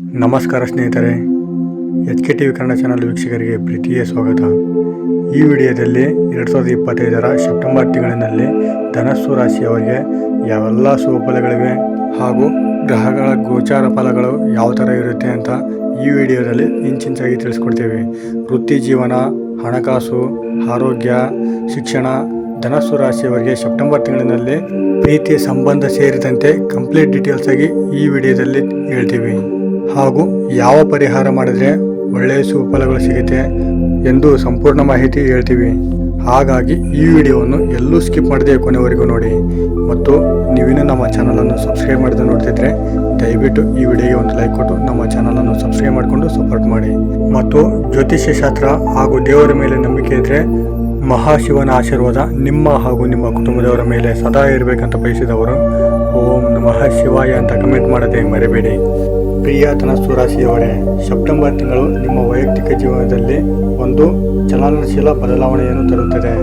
ನಮಸ್ಕಾರ ಸ್ನೇಹಿತರೆ H K T V Kannada channel ವೀಕ್ಷಕರಿಗೆ ಪ್ರೀತಿಯ ಸ್ವಾಗತ. ಈ ವಿಡಿಯೋದಲ್ಲಿ ಎರಡು ಸಾವಿರದ ಇಪ್ಪತ್ತೈದರ ಸೆಪ್ಟೆಂಬರ್ ತಿಂಗಳಿನಲ್ಲಿ ಧನಸ್ಸು ರಾಶಿಯವರಿಗೆ ಯಾವೆಲ್ಲ ಶುಭಫಲಗಳಿವೆ ಹಾಗೂ ಗ್ರಹಗಳ ಗೋಚಾರ ಫಲಗಳು ಯಾವ ಥರ ಇರುತ್ತೆ ಅಂತ ಈ ವಿಡಿಯೋದಲ್ಲಿ ಇಂಚಿಂಚಾಗಿ ತಿಳಿಸ್ಕೊಡ್ತೇವೆ. ವೃತ್ತಿ ಜೀವನ, ಹಣಕಾಸು, ಆರೋಗ್ಯ, ಶಿಕ್ಷಣ, ಧನಸ್ಸು ರಾಶಿಯವರಿಗೆ ಸೆಪ್ಟೆಂಬರ್ ತಿಂಗಳಿನಲ್ಲಿ ಪ್ರೀತಿಯ ಸಂಬಂಧ ಸೇರಿದಂತೆ ಕಂಪ್ಲೀಟ್ ಡೀಟೇಲ್ಸ್ ಆಗಿ ಈ ವಿಡಿಯೋದಲ್ಲಿ ಹೇಳ್ತೀವಿ. ಹಾಗೂ ಯಾವ ಪರಿಹಾರ ಮಾಡಿದರೆ ಒಳ್ಳೆಯ ಸುಫಲಗಳು ಸಿಗುತ್ತೆ ಎಂದು ಸಂಪೂರ್ಣ ಮಾಹಿತಿ ಹೇಳ್ತೀವಿ. ಹಾಗಾಗಿ ಈ ವಿಡಿಯೋವನ್ನು ಎಲ್ಲೂ ಸ್ಕಿಪ್ ಮಾಡದೆ ಕೊನೆವರೆಗೂ ನೋಡಿ. ಮತ್ತು ನೀವಿನ್ನೂ ನಮ್ಮ ಚಾನಲನ್ನು ಸಬ್ಸ್ಕ್ರೈಬ್ ಮಾಡದೆ ನೋಡ್ತಿದ್ರೆ ದಯವಿಟ್ಟು ಈ ವಿಡಿಯೋಗೆ ಒಂದು ಲೈಕ್ ಕೊಟ್ಟು ನಮ್ಮ ಚಾನಲನ್ನು ಸಬ್ಸ್ಕ್ರೈಬ್ ಮಾಡಿಕೊಂಡು ಸಪೋರ್ಟ್ ಮಾಡಿ. ಮತ್ತು ಜ್ಯೋತಿಷ್ಯ ಶಾಸ್ತ್ರ ಹಾಗೂ ದೇವರ ಮೇಲೆ ನಂಬಿಕೆ ಇದ್ದರೆ ಮಹಾಶಿವನ ಆಶೀರ್ವಾದ ನಿಮ್ಮ ಹಾಗೂ ನಿಮ್ಮ ಕುಟುಂಬದವರ ಮೇಲೆ ಸದಾ ಇರಬೇಕಂತ ಬಯಸಿದವರು, ಓಂ ನಮಃ ಶಿವಾಯ ಅಂತ ಕಮೆಂಟ್ ಮಾಡದೆ ಮರೆಬೇಡಿ. ಪ್ರಿಯ ಧನಸ್ಸು ರಾಶಿಯವರೇ, ಸೆಪ್ಟೆಂಬರ್ ತಿಂಗಳು ನಿಮ್ಮ ವೈಯಕ್ತಿಕ ಜೀವನದಲ್ಲಿ ಒಂದು ಚಲನಶೀಲ ಬದಲಾವಣೆಯನ್ನು ತರುತ್ತದೆ.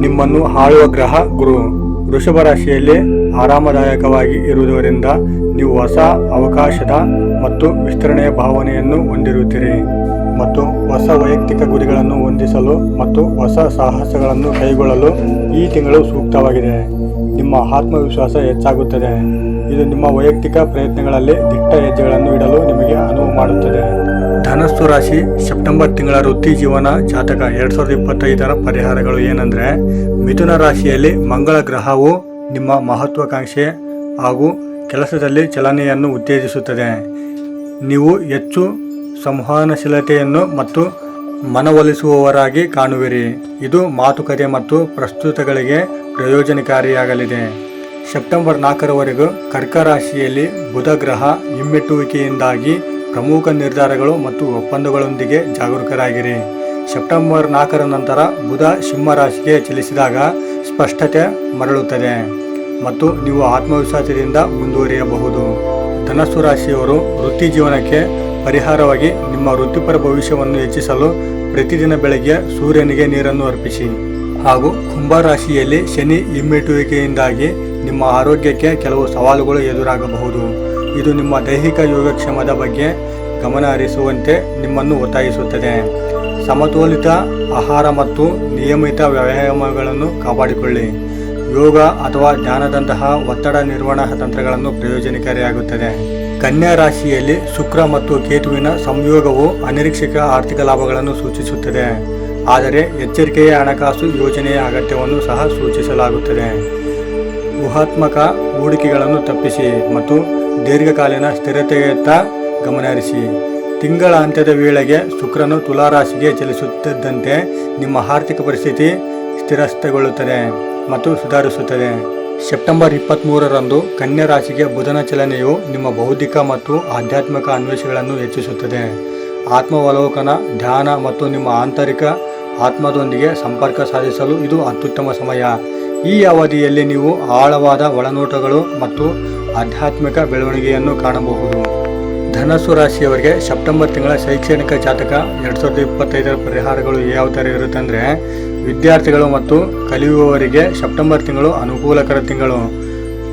ನಿಮ್ಮನ್ನು ಆಳುವ ಗ್ರಹ ಗುರು. ವೃಷಭ ರಾಶಿಯಲ್ಲಿ ಆರಾಮದಾಯಕವಾಗಿ ಇರುವುದರಿಂದ ನೀವು ಹೊಸ ಅವಕಾಶದ ಮತ್ತು ವಿಸ್ತರಣೆಯ ಭಾವನೆಯನ್ನು ಹೊಂದಿರುತ್ತೀರಿ. ಮತ್ತು ಹೊಸ ವೈಯಕ್ತಿಕ ಗುರಿಗಳನ್ನು ಹೊಂದಿಸಲು ಮತ್ತು ಹೊಸ ಸಾಹಸಗಳನ್ನು ಕೈಗೊಳ್ಳಲು ಈ ತಿಂಗಳು ಸೂಕ್ತವಾಗಿದೆ. ನಿಮ್ಮ ಆತ್ಮವಿಶ್ವಾಸ ಹೆಚ್ಚಾಗುತ್ತದೆ. ಇದು ನಿಮ್ಮ ವೈಯಕ್ತಿಕ ಪ್ರಯತ್ನಗಳಲ್ಲಿ ದಿಟ್ಟ ಹೆಜ್ಜೆಗಳನ್ನು ಇಡಲು ನಿಮಗೆ ಅನುವು ಮಾಡುತ್ತದೆ. ಧನಸ್ಸು ರಾಶಿ, ಸೆಪ್ಟೆಂಬರ್ ತಿಂಗಳ ವೃತ್ತಿ ಜೀವನ, ಜಾತಕ ಎರಡ್ ಸಾವಿರದ ಇಪ್ಪತ್ತೈದರ ಪರಿಹಾರಗಳು ಏನಂದ್ರೆ, ಮಿಥುನ ರಾಶಿಯಲ್ಲಿ ಮಂಗಳ ಗ್ರಹವು ನಿಮ್ಮ ಮಹತ್ವಾಕಾಂಕ್ಷೆ ಹಾಗೂ ಕೆಲಸದಲ್ಲಿ ಚಲನೆಯನ್ನು ಉತ್ತೇಜಿಸುತ್ತದೆ. ನೀವು ಹೆಚ್ಚು ಸಂವಹನಶೀಲತೆಯನ್ನು ಮತ್ತು ಮನವೊಲಿಸುವವರಾಗಿ ಕಾಣುವಿರಿ. ಇದು ಮಾತುಕತೆ ಮತ್ತು ಪ್ರಸ್ತುತಗಳಿಗೆ ಪ್ರಯೋಜನಕಾರಿಯಾಗಲಿದೆ. ಸೆಪ್ಟೆಂಬರ್ ನಾಲ್ಕರವರೆಗೂ ಕರ್ಕ ರಾಶಿಯಲ್ಲಿ ಬುಧ ಗ್ರಹ ಹಿಮ್ಮೆಟ್ಟುವಿಕೆಯಿಂದಾಗಿ ಪ್ರಮುಖ ನಿರ್ಧಾರಗಳು ಮತ್ತು ಒಪ್ಪಂದಗಳೊಂದಿಗೆ ಜಾಗರೂಕರಾಗಿರಿ. ಸೆಪ್ಟೆಂಬರ್ ನಾಲ್ಕರ ನಂತರ ಬುಧ ಸಿಂಹ ರಾಶಿಗೆ ಚಲಿಸಿದಾಗ ಸ್ಪಷ್ಟತೆ ಮರಳುತ್ತದೆ ಮತ್ತು ನೀವು ಆತ್ಮವಿಶ್ವಾಸದಿಂದ ಮುಂದುವರಿಯಬಹುದು. ಧನಸ್ಸು ರಾಶಿಯವರು ವೃತ್ತಿ ಜೀವನಕ್ಕೆ ಪರಿಹಾರವಾಗಿ ನಿಮ್ಮ ವೃತ್ತಿಪರ ಭವಿಷ್ಯವನ್ನು ಹೆಚ್ಚಿಸಲು ಪ್ರತಿದಿನ ಬೆಳಗ್ಗೆ ಸೂರ್ಯನಿಗೆ ನೀರನ್ನು ಅರ್ಪಿಸಿ. ಹಾಗೂ ಕುಂಭ ರಾಶಿಯಲ್ಲಿ ಶನಿ ಹಿಮ್ಮೆಟ್ಟುವಿಕೆಯಿಂದಾಗಿ ನಿಮ್ಮ ಆರೋಗ್ಯಕ್ಕೆ ಕೆಲವು ಸವಾಲುಗಳು ಎದುರಾಗಬಹುದು. ಇದು ನಿಮ್ಮ ದೈಹಿಕ ಯೋಗಕ್ಷೇಮದ ಬಗ್ಗೆ ಗಮನ ಹರಿಸುವಂತೆ ನಿಮ್ಮನ್ನು ಒತ್ತಾಯಿಸುತ್ತದೆ. ಸಮತೋಲಿತ ಆಹಾರ ಮತ್ತು ನಿಯಮಿತ ವ್ಯಾಯಾಮಗಳನ್ನು ಕಾಪಾಡಿಕೊಳ್ಳಿ. ಯೋಗ ಅಥವಾ ಧ್ಯಾನದಂತಹ ಒತ್ತಡ ನಿರ್ವಹಣಾ ತಂತ್ರಗಳನ್ನು ಪ್ರಯೋಜನಕಾರಿಯಾಗುತ್ತದೆ. ಕನ್ಯಾ ರಾಶಿಯಲ್ಲಿ ಶುಕ್ರ ಮತ್ತು ಕೇತುವಿನ ಸಂಯೋಗವು ಅನಿರೀಕ್ಷಿತ ಆರ್ಥಿಕ ಲಾಭಗಳನ್ನು ಸೂಚಿಸುತ್ತದೆ. ಆದರೆ ಎಚ್ಚರಿಕೆಯ ಹಣಕಾಸು ಯೋಜನೆಯ ಅಗತ್ಯವನ್ನು ಸಹ ಸೂಚಿಸಲಾಗುತ್ತದೆ. ಊಹಾತ್ಮಕ ಹೂಡಿಕೆಗಳನ್ನು ತಪ್ಪಿಸಿ ಮತ್ತು ದೀರ್ಘಕಾಲೀನ ಸ್ಥಿರತೆಯತ್ತ ಗಮನಹರಿಸಿ. ತಿಂಗಳ ಅಂತ್ಯದ ವೇಳೆಗೆ ಶುಕ್ರನು ತುಲಾರಾಶಿಗೆ ಚಲಿಸುತ್ತಿದ್ದಂತೆ ನಿಮ್ಮ ಆರ್ಥಿಕ ಪರಿಸ್ಥಿತಿ ಸ್ಥಿರಸ್ಥಗೊಳ್ಳುತ್ತದೆ ಮತ್ತು ಸುಧಾರಿಸುತ್ತದೆ. ಸೆಪ್ಟೆಂಬರ್ ಇಪ್ಪತ್ತ್ಮೂರರಂದು ಕನ್ಯಾ ರಾಶಿಗೆ ಬುಧನ ಚಲನೆಯು ನಿಮ್ಮ ಬೌದ್ಧಿಕ ಮತ್ತು ಆಧ್ಯಾತ್ಮಿಕ ಅನ್ವೇಷಗಳನ್ನು ಹೆಚ್ಚಿಸುತ್ತದೆ. ಆತ್ಮವಲೋಕನ, ಧ್ಯಾನ ಮತ್ತು ನಿಮ್ಮ ಆಂತರಿಕ ಆತ್ಮದೊಂದಿಗೆ ಸಂಪರ್ಕ ಸಾಧಿಸಲು ಇದು ಅತ್ಯುತ್ತಮ ಸಮಯ. ಈ ಅವಧಿಯಲ್ಲಿ ನೀವು ಆಳವಾದ ಒಳನೋಟಗಳು ಮತ್ತು ಆಧ್ಯಾತ್ಮಿಕ ಬೆಳವಣಿಗೆಯನ್ನು ಕಾಣಬಹುದು. ಧನಸ್ಸು ರಾಶಿಯವರಿಗೆ ಸೆಪ್ಟೆಂಬರ್ ತಿಂಗಳ ಶೈಕ್ಷಣಿಕ ಜಾತಕ ಎರಡು ಸಾವಿರದ ಇಪ್ಪತ್ತೈದರ ಪರಿಹಾರಗಳು ಯಾವ ಥರ ಇರುತ್ತೆ ಅಂದರೆ ವಿದ್ಯಾರ್ಥಿಗಳು ಮತ್ತು ಕಲಿಯುವವರಿಗೆ ಸೆಪ್ಟೆಂಬರ್ ತಿಂಗಳು ಅನುಕೂಲಕರ ತಿಂಗಳು.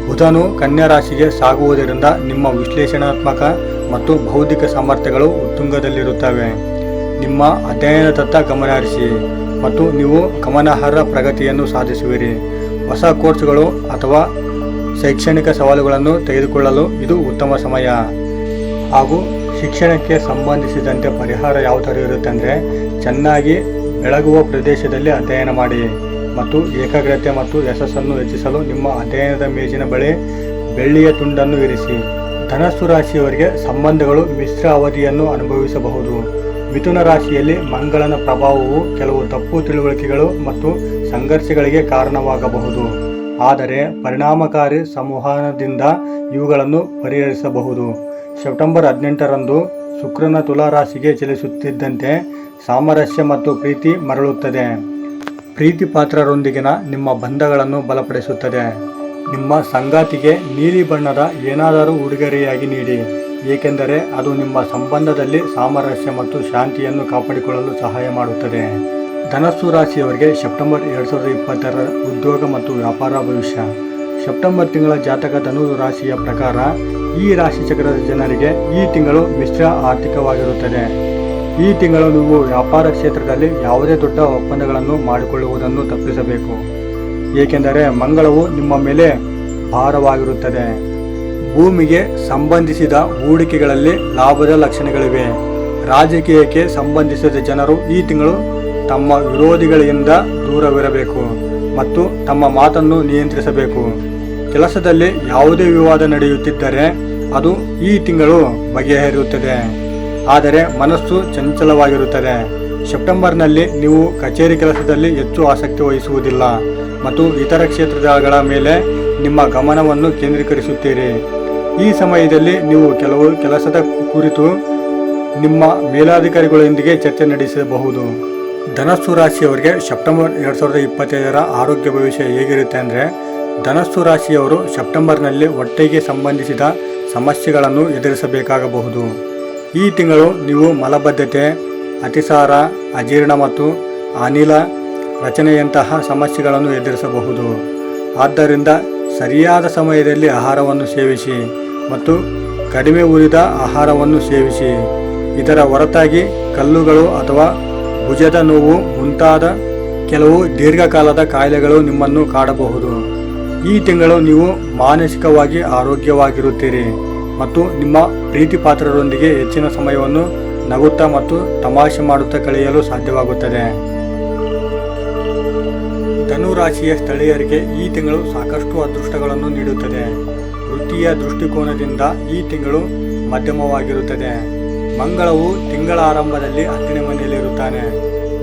ಬುಧನು ಕನ್ಯಾ ರಾಶಿಗೆ ಸಾಗುವುದರಿಂದ ನಿಮ್ಮ ವಿಶ್ಲೇಷಣಾತ್ಮಕ ಮತ್ತು ಬೌದ್ಧಿಕ ಸಾಮರ್ಥ್ಯಗಳು ಉತ್ತುಂಗದಲ್ಲಿರುತ್ತವೆ. ನಿಮ್ಮ ಅಧ್ಯಯನದತ್ತ ಗಮನ ಹರಿಸಿ ಮತ್ತು ನೀವು ಗಮನಾರ್ಹ ಪ್ರಗತಿಯನ್ನು ಸಾಧಿಸುವಿರಿ. ಹೊಸ ಕೋರ್ಸ್ಗಳು ಅಥವಾ ಶೈಕ್ಷಣಿಕ ಸವಾಲುಗಳನ್ನು ತೆಗೆದುಕೊಳ್ಳಲು ಇದು ಉತ್ತಮ ಸಮಯ. ಹಾಗೂ ಶಿಕ್ಷಣಕ್ಕೆ ಸಂಬಂಧಿಸಿದಂತೆ ಪರಿಹಾರ ಯಾವ ಥರ ಇರುತ್ತೆ ಅಂದರೆ ಚೆನ್ನಾಗಿ ಬೆಳಗುವ ಪ್ರದೇಶದಲ್ಲಿ ಅಧ್ಯಯನ ಮಾಡಿ ಮತ್ತು ಏಕಾಗ್ರತೆ ಮತ್ತು ಯಶಸ್ಸನ್ನು ಹೆಚ್ಚಿಸಲು ನಿಮ್ಮ ಅಧ್ಯಯನದ ಮೇಜಿನ ಬಳಿ ಬೆಳ್ಳಿಯ ತುಂಡನ್ನು ಇರಿಸಿ. ಧನಸ್ಸು ರಾಶಿಯವರಿಗೆ ಸಂಬಂಧಗಳು ಮಿಶ್ರ ಅವಧಿಯನ್ನು ಅನುಭವಿಸಬಹುದು. ಮಿಥುನ ರಾಶಿಯಲ್ಲಿ ಮಂಗಳನ ಪ್ರಭಾವವು ಕೆಲವು ತಪ್ಪು ತಿಳುವಳಿಕೆಗಳು ಮತ್ತು ಸಂಘರ್ಷಗಳಿಗೆ ಕಾರಣವಾಗಬಹುದು. ಆದರೆ ಪರಿಣಾಮಕಾರಿ ಸಂವಹನದಿಂದ ಇವುಗಳನ್ನು ಪರಿಹರಿಸಬಹುದು. ಸೆಪ್ಟೆಂಬರ್ ಹದಿನೆಂಟರಂದು ಶುಕ್ರನ ತುಲಾರಾಶಿಗೆ ಚಲಿಸುತ್ತಿದ್ದಂತೆ ಸಾಮರಸ್ಯ ಮತ್ತು ಪ್ರೀತಿ ಮರಳುತ್ತದೆ. ಪ್ರೀತಿ ಪಾತ್ರರೊಂದಿಗಿನ ನಿಮ್ಮ ಬಂಧಗಳನ್ನು ಬಲಪಡಿಸುತ್ತದೆ. ನಿಮ್ಮ ಸಂಗಾತಿಗೆ ನೀಲಿ ಬಣ್ಣದ ಏನಾದರೂ ಉಡುಗೊರೆಯಾಗಿ ನೀಡಿ. ಏಕೆಂದರೆ ಅದು ನಿಮ್ಮ ಸಂಬಂಧದಲ್ಲಿ ಸಾಮರಸ್ಯ ಮತ್ತು ಶಾಂತಿಯನ್ನು ಕಾಪಾಡಿಕೊಳ್ಳಲು ಸಹಾಯ ಮಾಡುತ್ತದೆ. ಧನಸ್ಸು ರಾಶಿಯವರಿಗೆ ಸೆಪ್ಟೆಂಬರ್ ಎರಡು ಸಾವಿರದ ಇಪ್ಪತ್ತರ ಉದ್ಯೋಗ ಮತ್ತು ವ್ಯಾಪಾರ ಭವಿಷ್ಯ. ಸೆಪ್ಟೆಂಬರ್ ತಿಂಗಳ ಜಾತಕ ಧನು ರಾಶಿಯ ಪ್ರಕಾರ ಈ ರಾಶಿ ಚಕ್ರದ ಜನರಿಗೆ ಈ ತಿಂಗಳು ಮಿಶ್ರ ಆರ್ಥಿಕವಾಗಿರುತ್ತದೆ. ಈ ತಿಂಗಳು ನೀವು ವ್ಯಾಪಾರ ಕ್ಷೇತ್ರದಲ್ಲಿ ಯಾವುದೇ ದೊಡ್ಡ ಒಪ್ಪಂದಗಳನ್ನು ಮಾಡಿಕೊಳ್ಳುವುದನ್ನು ತಪ್ಪಿಸಬೇಕು. ಏಕೆಂದರೆ ಮಂಗಳವು ನಿಮ್ಮ ಮೇಲೆ ಭಾರವಾಗಿರುತ್ತದೆ. ಭೂಮಿಗೆ ಸಂಬಂಧಿಸಿದ ಹೂಡಿಕೆಗಳಲ್ಲಿ ಲಾಭದ ಲಕ್ಷಣಗಳಿವೆ. ರಾಜಕೀಯಕ್ಕೆ ಸಂಬಂಧಿಸಿದ ಜನರು ಈ ತಿಂಗಳು ತಮ್ಮ ವಿರೋಧಿಗಳಿಂದ ದೂರವಿರಬೇಕು ಮತ್ತು ತಮ್ಮ ಮಾತನ್ನು ನಿಯಂತ್ರಿಸಬೇಕು. ಕೆಲಸದಲ್ಲಿ ಯಾವುದೇ ವಿವಾದ ನಡೆಯುತ್ತಿದ್ದರೆ ಅದು ಈ ತಿಂಗಳು ಬಗೆಹರಿಯುತ್ತದೆ. ಆದರೆ ಮನಸ್ಸು ಚಂಚಲವಾಗಿರುತ್ತದೆ. ಸೆಪ್ಟೆಂಬರ್ನಲ್ಲಿ ನೀವು ಕಚೇರಿ ಕೆಲಸದಲ್ಲಿ ಹೆಚ್ಚು ಆಸಕ್ತಿ ವಹಿಸುವುದಿಲ್ಲ ಮತ್ತು ಇತರ ಕ್ಷೇತ್ರಗಳ ಮೇಲೆ ನಿಮ್ಮ ಗಮನವನ್ನು ಕೇಂದ್ರೀಕರಿಸುತ್ತೀರಿ. ಈ ಸಮಯದಲ್ಲಿ ನೀವು ಕೆಲವು ಕೆಲಸದ ಕುರಿತು ನಿಮ್ಮ ಮೇಲಾಧಿಕಾರಿಗಳೊಂದಿಗೆ ಚರ್ಚೆ ನಡೆಸಬಹುದು. ಧನಸ್ಸು ರಾಶಿಯವರಿಗೆ ಸೆಪ್ಟೆಂಬರ್ ಎರಡು ಸಾವಿರದ ಇಪ್ಪತ್ತೈದರ ಆರೋಗ್ಯ ಭವಿಷ್ಯ ಹೇಗಿರುತ್ತೆ ಅಂದರೆ, ಧನಸ್ಸು ರಾಶಿಯವರು ಸೆಪ್ಟೆಂಬರ್ನಲ್ಲಿ ಹೊಟ್ಟೆಗೆ ಸಂಬಂಧಿಸಿದ ಸಮಸ್ಯೆಗಳನ್ನು ಎದುರಿಸಬೇಕಾಗಬಹುದು. ಈ ತಿಂಗಳು ನೀವು ಮಲಬದ್ಧತೆ, ಅತಿಸಾರ, ಅಜೀರ್ಣ ಮತ್ತು ಅನಿಲ ರಚನೆಯಂತಹ ಸಮಸ್ಯೆಗಳನ್ನು ಎದುರಿಸಬಹುದು. ಆದ್ದರಿಂದ ಸರಿಯಾದ ಸಮಯದಲ್ಲಿ ಆಹಾರವನ್ನು ಸೇವಿಸಿ ಮತ್ತು ಕಡಿಮೆ ಉರಿದ ಆಹಾರವನ್ನು ಸೇವಿಸಿ. ಇದರ ಹೊರತಾಗಿ ಕಲ್ಲುಗಳು ಅಥವಾ ಭುಜದ ನೋವು ಮುಂತಾದ ಕೆಲವು ದೀರ್ಘಕಾಲದ ಕಾಯಿಲೆಗಳು ನಿಮ್ಮನ್ನು ಕಾಡಬಹುದು. ಈ ತಿಂಗಳು ನೀವು ಮಾನಸಿಕವಾಗಿ ಆರೋಗ್ಯವಾಗಿರುತ್ತೀರಿ ಮತ್ತು ನಿಮ್ಮ ಪ್ರೀತಿಪಾತ್ರರೊಂದಿಗೆ ಹೆಚ್ಚಿನ ಸಮಯವನ್ನು ನಗುತ್ತಾ ಮತ್ತು ತಮಾಷೆ ಮಾಡುತ್ತಾ ಕಳೆಯಲು ಸಾಧ್ಯವಾಗುತ್ತದೆ. ರಾಶಿಯ ಸ್ಥಳೀಯರಿಗೆ ಈ ತಿಂಗಳು ಸಾಕಷ್ಟು ಅದೃಷ್ಟಗಳನ್ನು ನೀಡುತ್ತದೆ. ವೃತ್ತಿಯ ದೃಷ್ಟಿಕೋನದಿಂದ ಈ ತಿಂಗಳು ಮಧ್ಯಮವಾಗಿರುತ್ತದೆ. ಮಂಗಳವು ತಿಂಗಳ ಆರಂಭದಲ್ಲಿ ಹತ್ತನೇ ಮನೆಯಲ್ಲಿರುತ್ತಾನೆ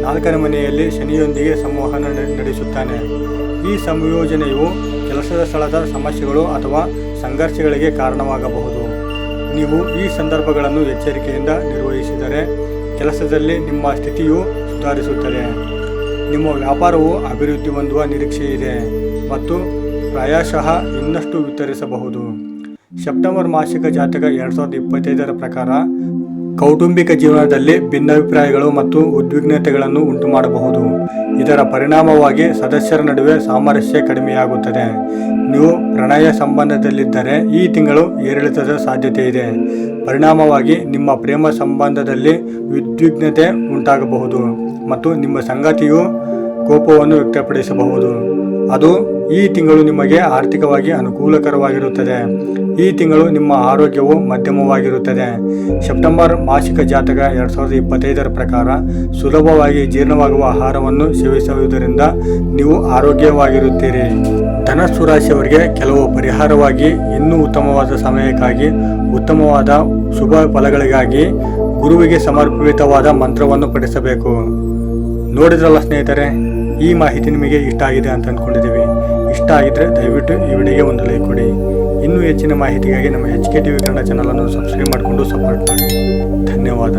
ನಾಲ್ಕನೇ ಮನೆಯಲ್ಲಿ ಶನಿಯೊಂದಿಗೆ ಸಂವಹನ ನಡೆಸುತ್ತಾನೆ. ಈ ಸಂಯೋಜನೆಯು ಕೆಲಸದ ಸ್ಥಳದ ಸಮಸ್ಯೆಗಳು ಅಥವಾ ಸಂಘರ್ಷಗಳಿಗೆ ಕಾರಣವಾಗಬಹುದು. ನೀವು ಈ ಸಂದರ್ಭಗಳನ್ನು ಎಚ್ಚರಿಕೆಯಿಂದ ನಿರ್ವಹಿಸಿದರೆ ಕೆಲಸದಲ್ಲಿ ನಿಮ್ಮ ಸ್ಥಿತಿಯು ಸುಧಾರಿಸುತ್ತದೆ. ನಿಮ್ಮ ವ್ಯಾಪಾರವು ಅಭಿವೃದ್ಧಿ ಹೊಂದುವ ನಿರೀಕ್ಷೆ ಇದೆ ಮತ್ತು ಪ್ರಾಯಶಃ ಇನ್ನಷ್ಟು ವಿತರಿಸಬಹುದು. ಸೆಪ್ಟೆಂಬರ್ ಮಾಸಿಕ ಜಾತಕ ಎರಡು ಸಾವಿರದ ಇಪ್ಪತ್ತೈದರ ಪ್ರಕಾರ ಕೌಟುಂಬಿಕ ಜೀವನದಲ್ಲಿ ಭಿನ್ನಾಭಿಪ್ರಾಯಗಳು ಮತ್ತು ಉದ್ವಿಗ್ನತೆಗಳನ್ನು ಉಂಟು ಮಾಡಬಹುದು ಇದರ ಪರಿಣಾಮವಾಗಿ ಸದಸ್ಯರ ನಡುವೆ ಸಾಮರಸ್ಯ ಕಡಿಮೆಯಾಗುತ್ತದೆ. ನೀವು ಪ್ರಣಯ ಸಂಬಂಧದಲ್ಲಿದ್ದರೆ ಈ ತಿಂಗಳು ಏರಿಳಿತದ ಸಾಧ್ಯತೆ ಇದೆ. ಪರಿಣಾಮವಾಗಿ ನಿಮ್ಮ ಪ್ರೇಮ ಸಂಬಂಧದಲ್ಲಿ ಉದ್ವಿಗ್ನತೆ ಉಂಟಾಗಬಹುದು. ಮತ್ತು ನಿಮ್ಮ ಸಂಗಾತಿಯು ಕೋಪವನ್ನು ವ್ಯಕ್ತಪಡಿಸಬಹುದು. ಅದು ಈ ತಿಂಗಳು ನಿಮಗೆ ಆರ್ಥಿಕವಾಗಿ ಅನುಕೂಲಕರವಾಗಿರುತ್ತದೆ. ಈ ತಿಂಗಳು ನಿಮ್ಮ ಆರೋಗ್ಯವು ಮಧ್ಯಮವಾಗಿರುತ್ತದೆ. ಸೆಪ್ಟೆಂಬರ್ ಮಾಸಿಕ ಜಾತಕ ಎರಡು ಸಾವಿರದ ಇಪ್ಪತ್ತೈದರ ಪ್ರಕಾರ ಸುಲಭವಾಗಿ ಜೀರ್ಣವಾಗುವ ಆಹಾರವನ್ನು ಸೇವಿಸುವುದರಿಂದ ನೀವು ಆರೋಗ್ಯವಾಗಿರುತ್ತೀರಿ. ಧನಸ್ಸು ರಾಶಿಯವರಿಗೆ ಕೆಲವು ಪರಿಹಾರವಾಗಿ ಇನ್ನೂ ಉತ್ತಮವಾದ ಸಮಯಕ್ಕಾಗಿ, ಉತ್ತಮವಾದ ಶುಭ ಫಲಗಳಿಗಾಗಿ ಗುರುವಿಗೆ ಸಮರ್ಪಿತವಾದ ಮಂತ್ರವನ್ನು ಪಠಿಸಬೇಕು. ನೋಡಿದ್ರಲ್ಲ ಸ್ನೇಹಿತರೆ, ಈ ಮಾಹಿತಿ ನಿಮಗೆ ಇಷ್ಟ ಆಗಿದೆ ಅಂತ ಅಂದ್ಕೊಂಡಿದ್ದೀವಿ ಇಷ್ಟ ಆಗಿದ್ರೆ ದಯವಿಟ್ಟು ಈ ವಿಡಿಯೋಗೆ ಒಂದು ಲೈಕ್ ಕೊಡಿ. ಇನ್ನೂ ಹೆಚ್ಚಿನ ಮಾಹಿತಿಗಾಗಿ ನಮ್ಮ H K T V Kannada ಚಾನಲನ್ನು ಸಬ್ಸ್ಕ್ರೈಬ್ ಮಾಡಿಕೊಂಡು ಸಪೋರ್ಟ್ ಮಾಡಿ. ಧನ್ಯವಾದ.